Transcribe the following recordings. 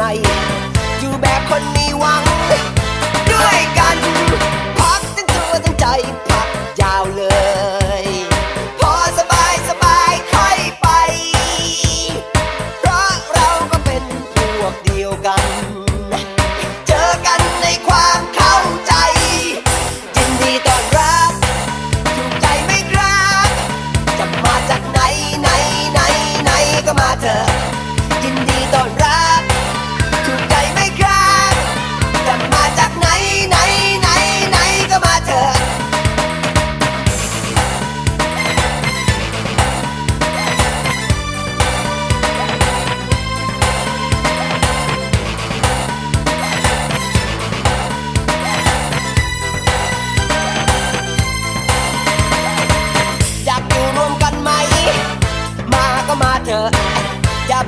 ใหม่ อยู่แบบคนมีหวัง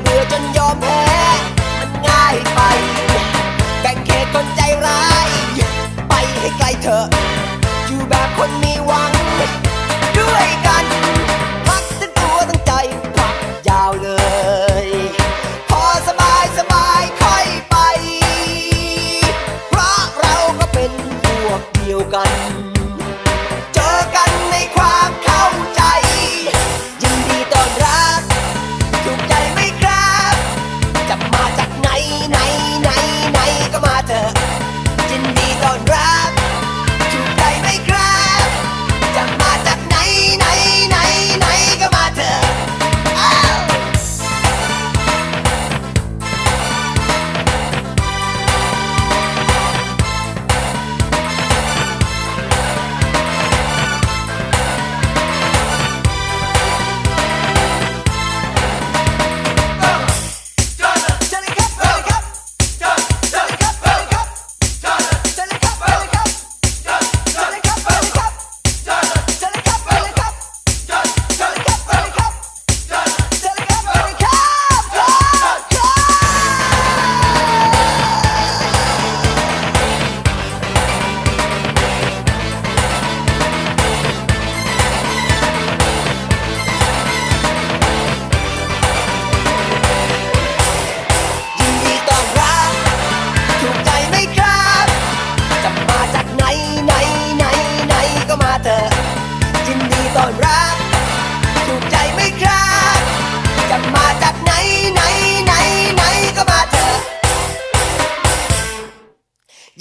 เบื่อจนยอมแพ้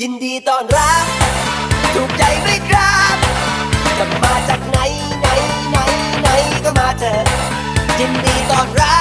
ยินดีต้อนรับ ถูกใจไหมครับจะมาจากไหนไหนไหนไหนก็มาเถอะยินดีต้อนรับ